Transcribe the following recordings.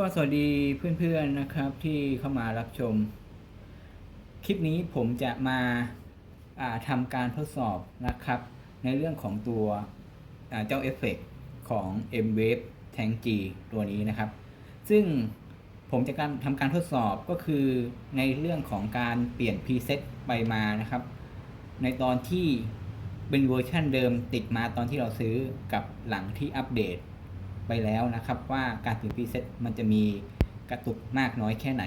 ก็สวัสดีเพื่อนๆนะครับที่เข้ามารับชม คลิปนี้ผมจะมาาทำการทดสอบนะครับ ในเรื่องของตัวเจ้าเอฟเฟกของ M Wave Tank G ตัวนี้นะครับ ซึ่งผมจะการทำการทดสอบก็คือในเรื่องของการเปลี่ยน preset ไปมานะครับ ในตอนที่เป็นเวอร์ชันเดิมติดมาตอนที่เราซื้อกับหลังที่อัปเดต ไปแล้วนะครับว่าการเปลี่ยนพรีเซ็ตมันจะมีกระตุกมากน้อยแค่ไหน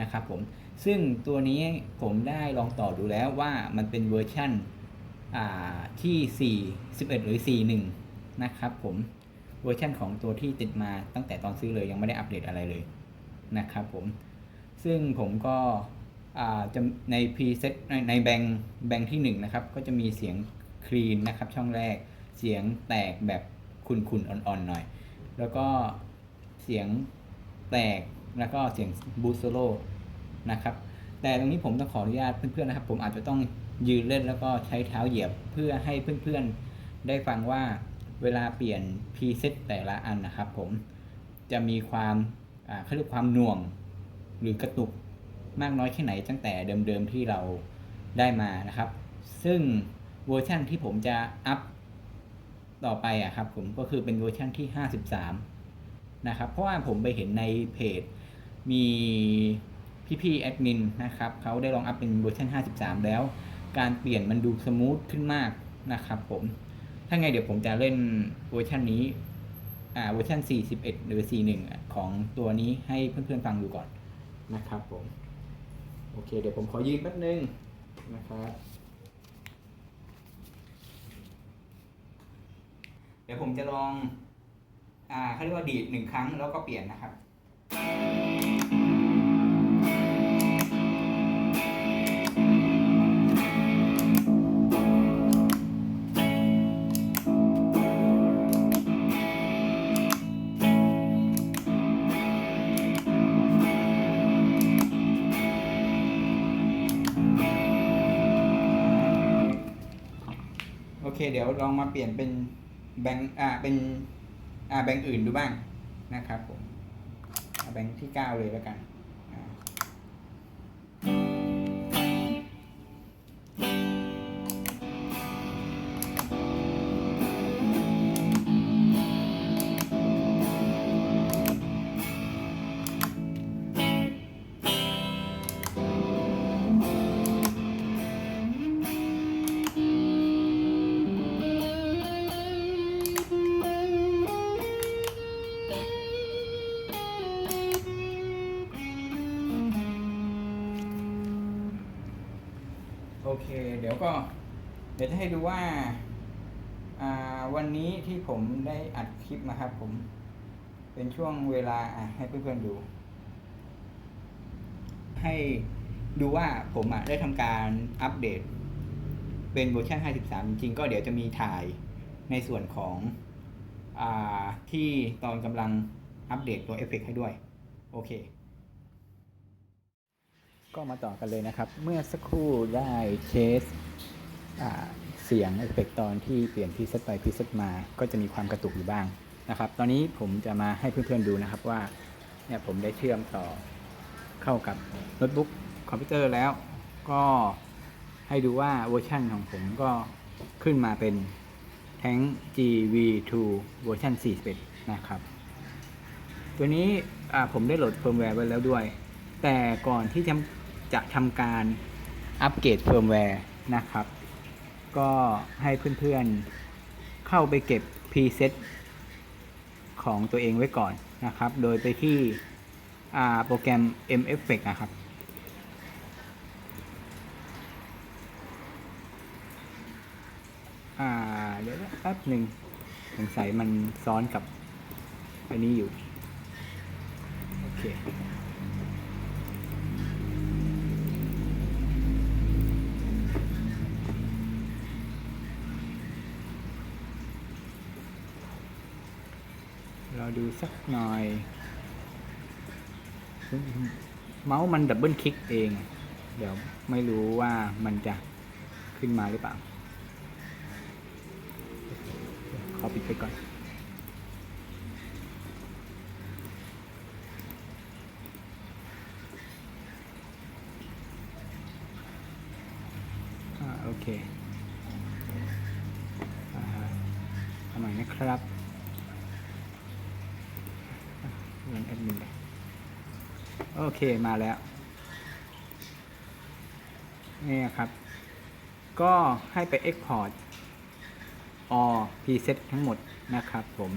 นะครับผมซึ่งตัวนี้ผมได้ลองต่อดูแล้วว่ามันเป็นเวอร์ชันอ่าที่ 4 11 หรือ 41 นะครับผมเวอร์ชันของตัวที่ติดมาตั้งแต่ตอนซื้อเลยยังไม่ได้อัปเดตอะไรเลยนะครับผมซึ่งผมก็จะในพรีเซ็ตในในแบงแบงที่1นะครับก็จะมีเสียงคลีนนะครับช่องแรกเสียงแตกแบบ คุนๆอ่อนๆหน่อย แล้วก็เสียงแตกแล้วก็เสียงบูสโซโลนะครับ แต่ตรงนี้ผมต้องขออนุญาตเพื่อนๆนะครับ ผมอาจจะต้องยืนเล่นแล้วก็ใช้เท้าเหยียบเพื่อให้เพื่อนๆได้ฟังว่าเวลาเปลี่ยนพรีเซตแต่ละอันนะครับผมจะมีความเขาเรียกความหน่วงหรือกระตุกมากน้อยแค่ไหนตั้งแต่เดิมๆที่เราได้มานะครับ ซึ่งเวอร์ชันที่ผมจะอัพ ต่อไปอะครับผมก็คือเป็นเวอร์ชันที่ 53 นะครับ เพราะว่าผมไปเห็นในเพจมีพี่ๆแอดมินนะครับเขาได้ลองอัพเป็นเวอร์ชัน53 แล้ว การเปลี่ยนมันดูสมูทขึ้นมากนะครับผม ถ้าไงเดี๋ยวผมจะเล่นเวอร์ชันนี้อ่าเวอร์ชัน41 หรือ 41 ของตัวนี้ให้เพื่อนๆฟังดูก่อนนะครับผม โอเค เดี๋ยวผมขอยืนแป๊บนึงนะครับ เดี๋ยวผมจะลอง อ่าเขาเรียกว่าดีดหนึ่งครั้งแล้วก็เปลี่ยนนะครับโอเค เดี๋ยวลองมาเปลี่ยนเป็น แบงค์อ่าเป็นอ่าแบงค์อื่นดูบ้างนะครับผมแบงค์ที่เก้าเลยแล้วกัน โอเค เดี๋ยวก็เดี๋ยวจะให้ดูว่าวันนี้ที่ผมได้อัดคลิปนะครับ ผมเป็นช่วงเวลาให้เพื่อนๆดู ให้ดูว่าผมอะได้ทำการอัปเดต เป็นเวอร์ชัน53 จริงๆ ก็เดี๋ยวจะมีถ่ายในส่วนของอที่ตอนกำลังอัปเดตตัวเอฟเฟกให้ด้วย โอเค ก็มาต่อกันเลยนะครับ เมื่อสักครู่ได้เทสเสียงเอฟเฟกตอนที่เปลี่ยนพรีเซตไปพรีเซตมาก็จะมีความกระตุกอยู่บ้างนะครับ ตอนนี้ผมจะมาให้เพื่อนๆดูนะครับว่าเนี่ยผมได้เชื่อมต่อเข้ากับโน้ตบุ๊กคอมพิวเตอร์แล้ว ก็ให้ดูว่าเวอร์ชันของผมก็ขึ้นมาเป็น Tank GV2 เวอร์ชัน41 นะครับ ตัวนี้ผมได้โหลดเฟิร์มแวร์ไว้แล้วด้วย แต่ก่อนที่จะ จะทำการอัปเกรดเฟิร์มแวร์นะครับ ก็ให้เพื่อนๆเข้าไปเก็บ preset ของตัวเองไว้ก่อนนะครับ โดยไปที่โปรแกรม M Effect นะครับอ่าเดี๋ยวแป๊บหนึ่งสงสัยมันซ้อนกับอันนี้อยู่ โอเค ราดูสักหน่อย เมาส์มันดับเบิลคลิกเอง เดี๋ยวไม่รู้ว่ามันจะขึ้นมาหรือเปล่า ขอปิดไปก่อนโอเคทำไมนะครับ แอดมินโอเคมาแล้วนี่ครับ ก็ให้ไป Export all preset ทั้งหมดนะครับผม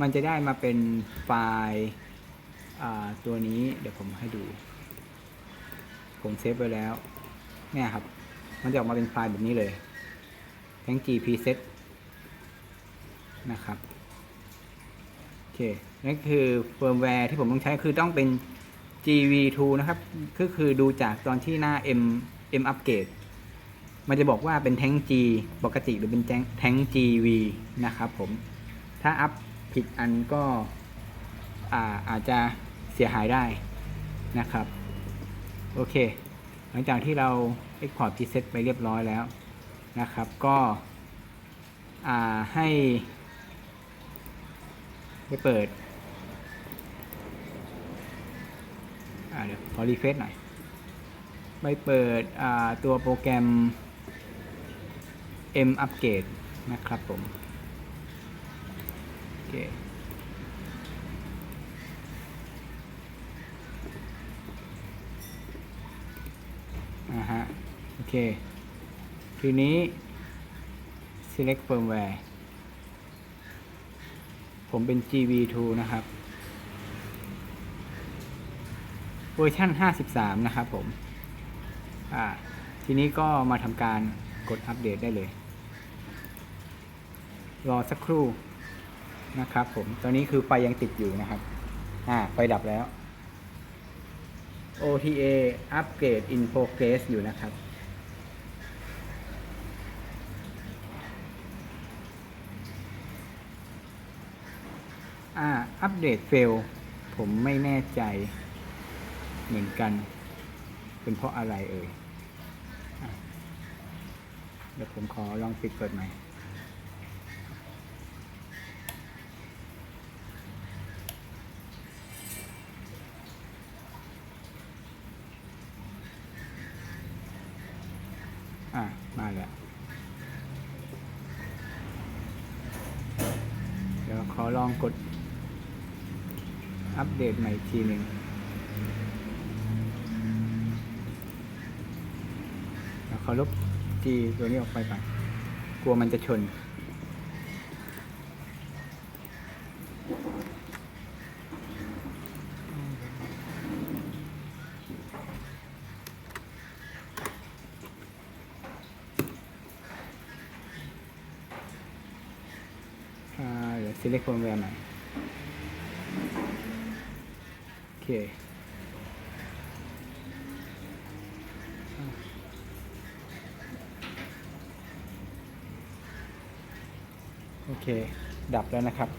มันจะได้มาเป็นไฟล์ตัวนี้เดี๋ยวผมให้ดู ผมเซฟไว้แล้ว เนี่ยครับ มันจะออกมาเป็นไฟล์แบบนี้เลยทั้ง G preset นะครับ โอเค นั่นคือเฟิร์มแวร์ที่ผมต้องใช้คือต้องเป็น GV2 นะครับก็คือดูจากตอนที่หน้า M M upgrade มันจะบอกว่าเป็นแท้ง G ปกติหรือเป็นแท้ง GV นะครับผม ถ้าอัพผิดอันก็อาอาจจะเสียหายได้นะครับ โอเค หลังจากที่เรา Export Preset ไปเรียบร้อยแล้วนะครับ ก็ให้ไปเปิดอ่า เดี๋ยวขอรีเฟซหน่อย ไปเปิดตัวโปรแกรม M Upgrade นะครับผม โอเคอ่าฮะ โอเค ทีนี้ select firmware ผมเป็น GV2 นะครับ เวอร์ชัน53 นะครับผม อ่า ทีนี้ก็มาทำการกดอัปเดตได้เลย รอสักครู่นะครับผม ตอนนี้คือไฟยังติดอยู่นะครับ อ่า ไฟดับแล้ว OTA Upgrade in Progress อยู่นะครับ อ่า อัปเดตเฟล ผมไม่แน่ใจ เหมือนกัน เป็นเพราะอะไรเอ่ยอเดี๋ยวผมขอลองปิดเปิดใหม่อะ มาแล้วเดี๋ยวขอลองกดอัปเดตใหม่ทีหนึ่ง อลบ G ตัวนี้ออกไปก่อนกลัวมันจะชน อ่า เดี๋ยว select firmware ใหม่โอเค โอเค ดับแล้วนะครับ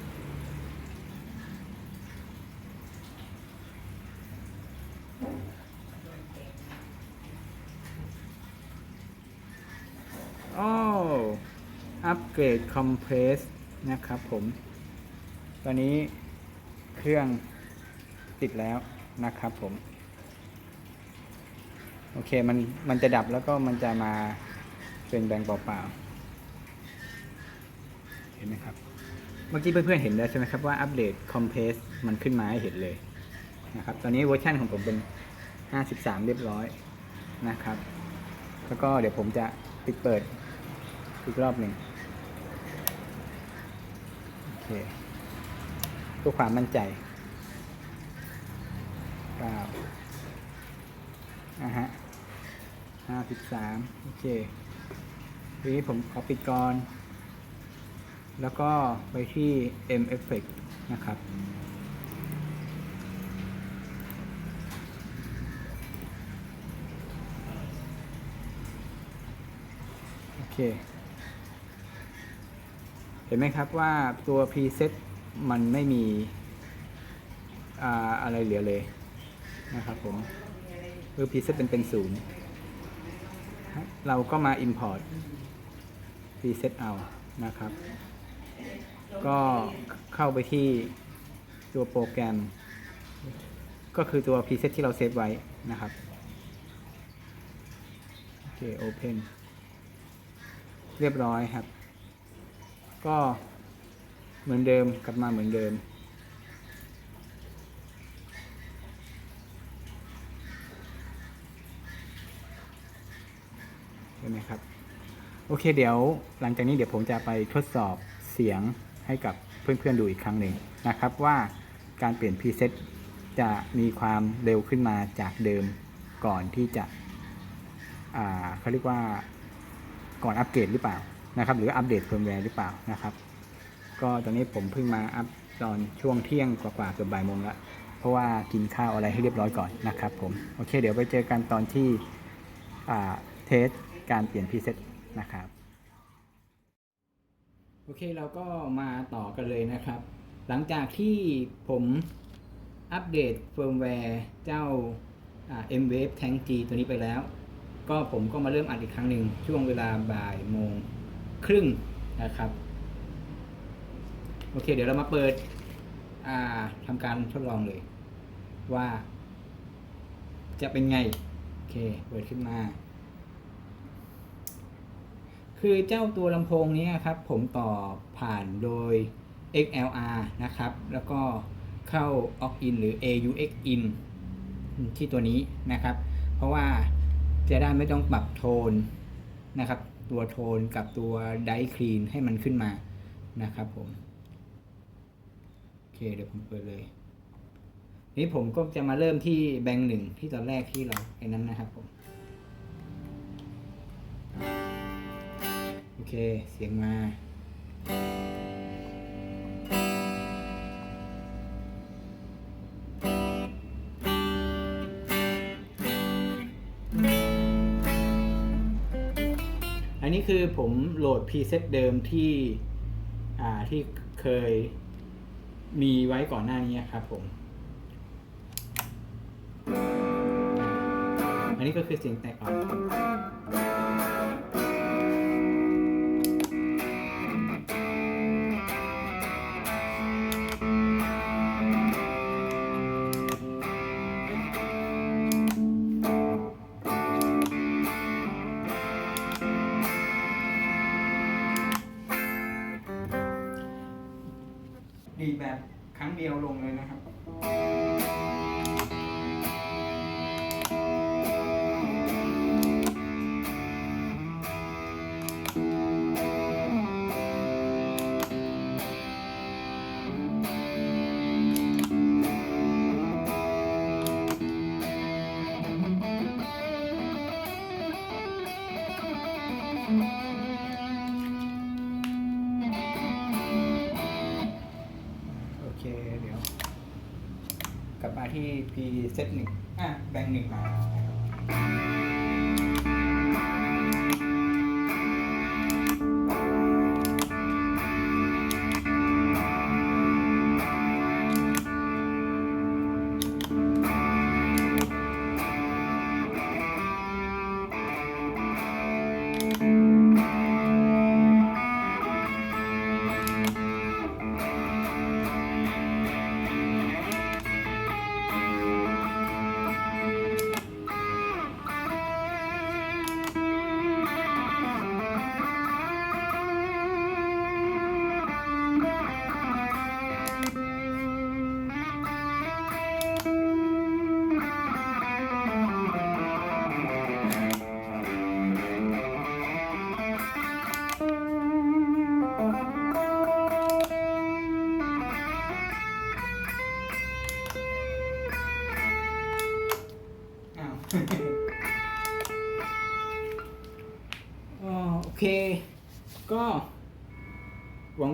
โอ้ อัปเกรดคอมเพรสนะครับผม ตอนนี้เครื่องติดแล้วนะครับผม โอเค มัน มันจะดับแล้วก็มันจะมาเป็นแบงค์เปล่าๆ เห็นไหมครับ เมื่อกี้เพื่อนๆเห็นแล้วใช่ไหมครับว่าอัปเดตคอมเพรสมันขึ้นมาให้เห็นเลยนะครับ ตอนนี้เวอร์ชันของผมเป็น 53 เรียบร้อยนะครับ แล้วก็เดี๋ยวผมจะปิดเปิดอีกรอบหนึ่งโอเคเพื่อความมั่นใจเก้าอะฮะห้าสิบสามโอเคทีนี้ผมขอปิดก่อน แล้วก็ไปที่ M Effect นะครับ โอเค เห็นไหมครับว่าตัว preset มันไม่มีอ่าอะไรเหลือเลยนะครับผมคือ preset เป็นเป็นศูนย์เราก็มา import preset เอานะครับ ก็เข้าไปที่ตัวโปรแกรม ก็คือตัว preset ที่เราเซฟไว้นะครับ โอเค open เรียบร้อยครับ ก็เหมือนเดิมกลับมาเหมือนเดิมเห็นไหมครับ โอเคเดี๋ยวหลังจากนี้เดี๋ยวผมจะไปทดสอบ เสียงให้กับเพื่อนๆดูอีกครั้งหนึ่งนะครับว่าการเปลี่ยนพรีเซตจะมีความเร็วขึ้นมาจากเดิมก่อนที่จะเขาเรียกว่าก่อนอัปเกรดหรือเปล่านะครับ หรืออัปเดตเฟิร์มแวร์หรือเปล่านะครับ ก็ตอนนี้ผมเพิ่งมาอัพตอนช่วงเที่ยงกว่าๆเกือบบ่ายโมงละเพราะว่ากินข้าวอะไรให้เรียบร้อยก่อนนะครับผมโอเค เดี๋ยวไปเจอกันตอนที่เทสการเปลี่ยนพรีเซตนะครับ โอเคเราก็มาต่อกันเลยนะครับ หลังจากที่ผมอัปเดตเฟิร์มแวร์เจ้า M-Wave Tank G ตัวนี้ไปแล้ว ก็ผมก็มาเริ่มอัดอีกครั้งหนึ่งช่วงเวลาบ่ายโมงครึ่งนะครับ โอเค เดี๋ยวเรามาเปิดทำการทดลองเลย ว่า จะเป็นไง โอเค เปิดขึ้นมา คือเจ้าตัวลำโพงนี้ครับ ผมต่อผ่านโดย XLR นะครับ แล้วก็เข้า aux in หรือ AUX in ที่ตัวนี้นะครับ เพราะว่าจะได้ไม่ต้องปรับโทนนะครับ ตัวโทนกับตัวไดคลีนให้มันขึ้นมานะครับผมโอเคเดี๋ยวผมเปิดเลย นี้ผมก็จะมาเริ่มที่แบงค์หนึ่งที่ตอนแรกที่เราไอ้นั้นนะครับผม เค เสียงมา อันนี้คือผมโหลดพรีเซตเดิมที่อ่าที่เคยมีไว้ก่อนหน้านี้ครับผม อันนี้ก็คือเสียงแตกออก เซตหนึ่งอะแบ่งหนึ่งมานะครับ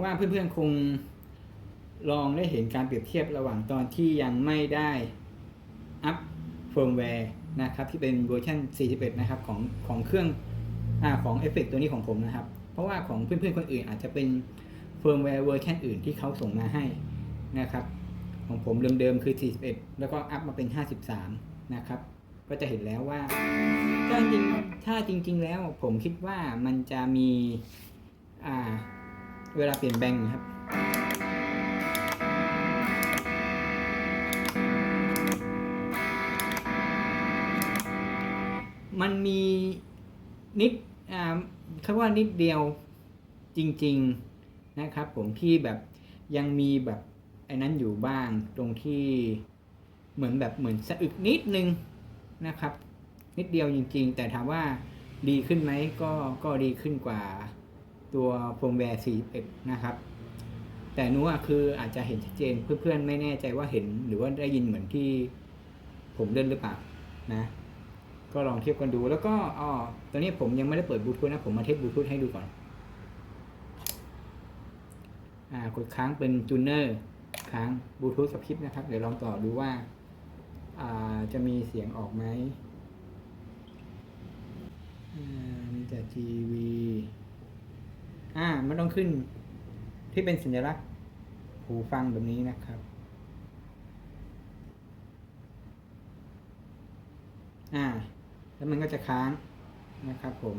ว่าเพื่อนๆคงลองได้เห็นการเปรียบเทียบระหว่างตอนที่ยังไม่ได้อัพเฟิร์มแวร์นะครับที่เป็นเวอร์ชัน41 นะครับของของเครื่องอ่าของเอฟเฟกตัวนี้ของผมนะครับ เพราะว่าของเพื่อนๆคนอื่นอาจจะเป็นเฟิร์มแวร์เวอร์ชันอื่นที่เขาส่งมาให้นะครับ ของผมเดิมๆคือ 41 แล้วก็อัพมาเป็น 53 นะครับ ก็จะเห็นแล้วว่าถ้าจริงถ้าจริง ๆ แล้วผมคิดว่ามันจะมีอ่า เวลาเปลี่ยนแบงค์ครับ มันมีนิดอ่าคำว่านิดเดียวจริง ๆนะครับผมที่แบบยังมีแบบไอ้นั้นอยู่บ้างตรงที่เหมือนแบบเหมือนสะอึกนิดนึงนะครับ นิดเดียวจริง ๆ แต่ถามว่าดีขึ้นไหมก็ก็ดีขึ้นกว่า ตัวโฟมแวร์41นะครับ แต่หนูอะคืออาจจะเห็นชัดเจนเพื่อนๆ ไม่แน่ใจว่าเห็นหรือว่าได้ยินเหมือนที่ผมเล่นหรือเปล่านะ ก็ลองเทียบกันดูแล้วก็อ๋อตอนนี้ผมยังไม่ได้เปิดบลูทูธนะ ผมมาเทสบลูทูธให้ดูก่อน อ่ากดค้างเป็นจูเนอร์ค้างบลูทูธกับคลิปนะครับ เดี๋ยวลองต่อดูว่าอ่าจะมีเสียงออกไหมอ่ามีแต่ทีวี อ่ามันต้องขึ้นที่เป็นสัญลักษณ์หูฟังแบบนี้นะครับ อ่า แล้วมันก็จะค้างนะครับผม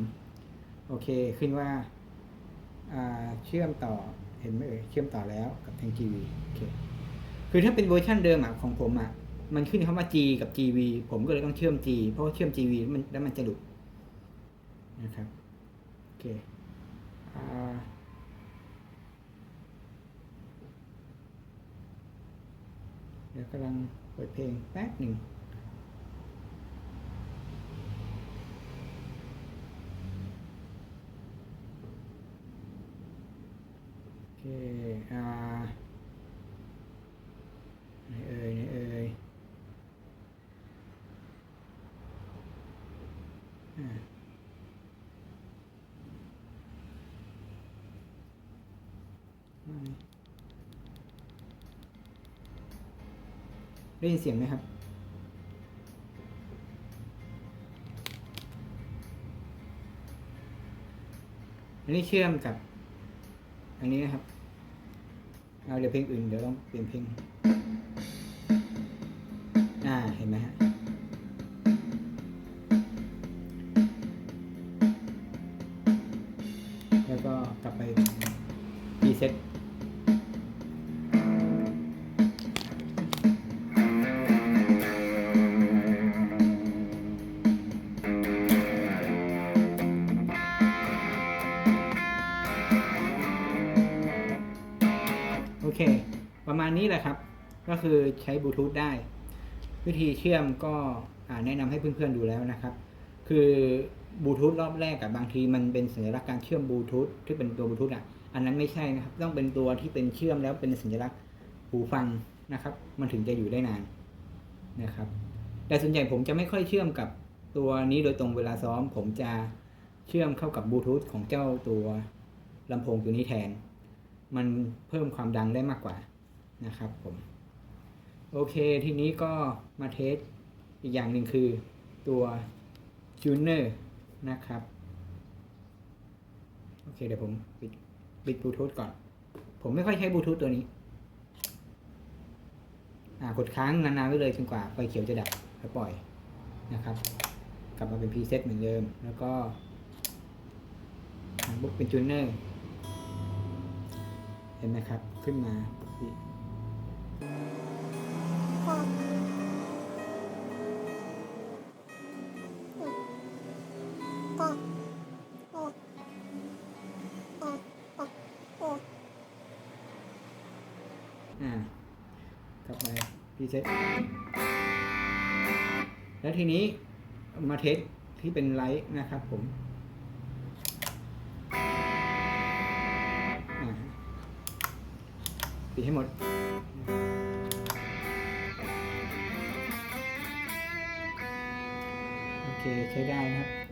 โอเคขึ้นว่าอ่าเชื่อมต่อเห็นไหมเอ่ยเชื่อมต่อแล้วกับทางทีวีโอเคคือถ้าเป็นเวอร์ชันเดิมอะของผมอะมันขึ้นคำว่า G กับ GV ผมก็เลยต้องเชื่อม G เพราะว่าเชื่อม GV แล้วมันแล้วมันจะหลุดนะครับโอเค อ่าเดี๋ยวกำลังเปิดเพลงแป๊บหนึ่งโอเคอ่าไหนเอ่ยไหนเอ่ยอ่า ได้ยินเสียงไหมครับ อันนี้เชื่อมกับ อันนี้นะครับ เอาเดี๋ยวเพลงอื่นเดี๋ยวต้องเปลี่ยนเพลง อ่า เห็นไหมฮะ โอเค ประมาณนี้แหละครับ ก็คือใช้บลูทูธได้ วิธีเชื่อมก็แนะนำให้เพื่อนๆดูแล้วนะครับ คือบลูทูธรอบแรกกับบางทีมันเป็นสัญลักษณ์การเชื่อมบลูทูธที่เป็นตัวบลูทูธอะอันนั้นไม่ใช่นะครับ ต้องเป็นตัวที่เป็นเชื่อมแล้วเป็นสัญลักษณ์หูฟังนะครับ มันถึงจะอยู่ได้นานนะครับ แต่ส่วนใหญ่ผมจะไม่ค่อยเชื่อมกับตัวนี้โดยตรงเวลาซ้อม ผมจะเชื่อมเข้ากับบลูทูธของเจ้าตัวลำโพงตัวนี้แทน มันเพิ่มความดังได้มากกว่านะครับผม โอเคทีนี้ก็มาเทสอีกอย่างหนึ่งคือตัวจูเนอร์นะครับ โอเคเดี๋ยวผมปิดปิดบลูทูธก่อน ผมไม่ค่อยใช้บลูทูธตัวนี้ อ่ากดค้างนานๆไว้เลยจนกว่าไฟเขียวจะดับแล้วปล่อยนะครับ กลับมาเป็นพรีเซตเหมือนเดิม แล้วก็บุ๊กเป็นจูเนอร์ ห็นไหมครับ ขึ้นมาปกติอ่ากลับไปพรีเซตแล้วทีนี้มาเทสที่เป็นไลท์นะครับผม ปิดให้หมด โอเคใช้ได้นะครับ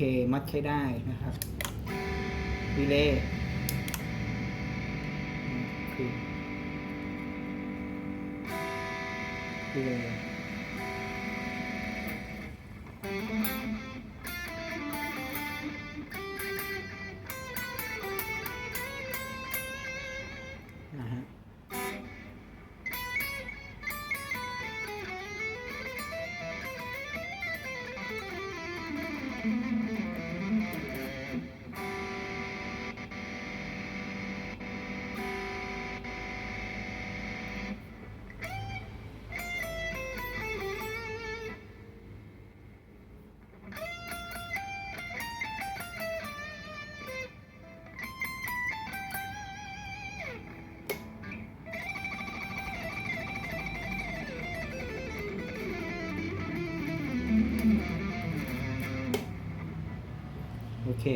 เค มัดใช้ได้นะครับดีเลยคือดีเล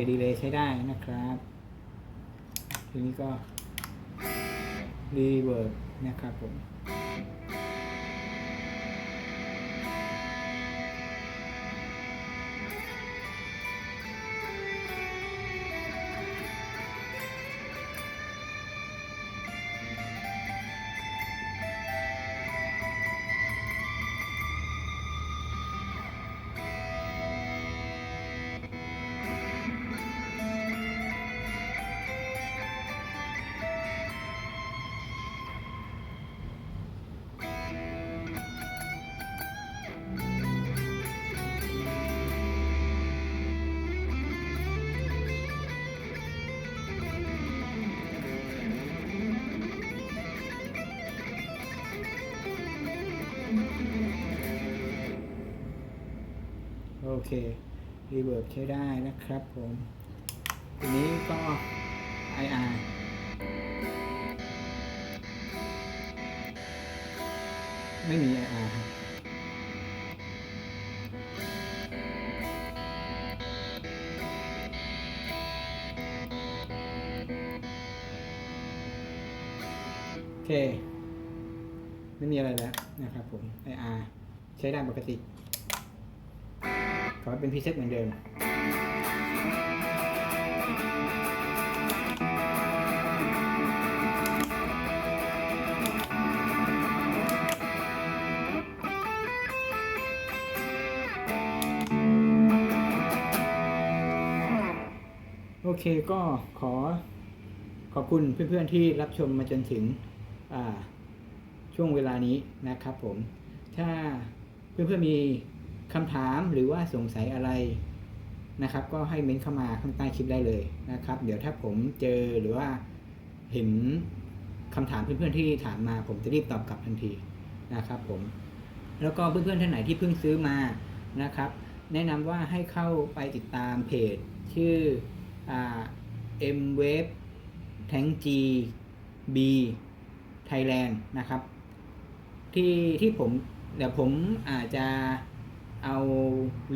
ดีเลยใช้ได้นะครับทีนี้ก็รีเวิร์ดนะครับผม เครีเวิร์บใช้ได้นะครับผมทีนี้ก็ IR ไม่มี IR ครับโอเค ไม่มีอะไรแล้วนะครับผม IR ใช้ได้ปกติ เป็นพรีเซ็ตเหมือนเดิมโอเคก็ขอขอบคุณเพื่อนๆที่รับชมมาจนถึงช่วงเวลานี้นะครับผม ถ้าเพื่อนๆมี คำถามหรือว่าสงสัยอะไรนะครับ ก็ให้เม้นเข้ามาข้างใต้คลิปได้เลยนะครับ เดี๋ยวถ้าผมเจอหรือว่าเห็นคำถามเพื่อนๆที่ถามมา ผมจะรีบตอบกลับทันทีนะครับ ผม แล้วก็เพื่อนๆท่านไหนที่เพิ่งซื้อมานะครับ แนะนำว่าให้เข้าไปติดตามเพจ ชื่ออ่า M Wave Tank G B Thailand นะครับ ที่ที่ผมเดี๋ยวผมอาจจะ เอา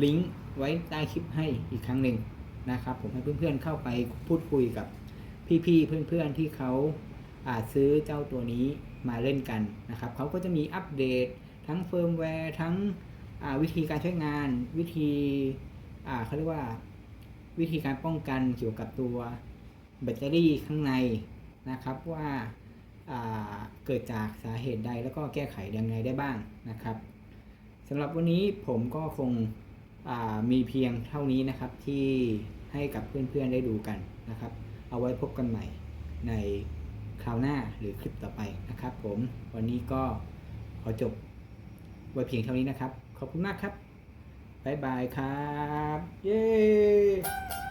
ลิงก์ไว้ใต้คลิปให้อีกครั้งหนึ่งนะครับ ผมให้เพื่อนๆเข้าไปพูดคุยกับพี่ๆเพื่อนๆที่เขาอาจซื้อเจ้าตัวนี้มาเล่นกันนะครับเขาก็จะมีอัปเดตทั้งเฟิร์มแวร์ทั้งวิธีการใช้งานวิธีเขาเรียกว่าวิธีการป้องกันเกี่ยวกับตัวแบตเตอรี่ข้างในนะครับว่าอ่าเกิดจากสาเหตุใดแล้วก็แก้ไขยังไงได้บ้างนะครับ สำหรับวันนี้ผมก็คงมีเพียงเท่านี้นะครับที่ให้กับเพื่อนๆได้ดูกันนะครับ เอาไว้พบกันใหม่ในคราวหน้าหรือคลิปต่อไปนะครับ ผมวันนี้ก็ขอจบไว้เพียงเท่านี้นะครับ ขอบคุณมากครับ บ๊ายบายครับ เย้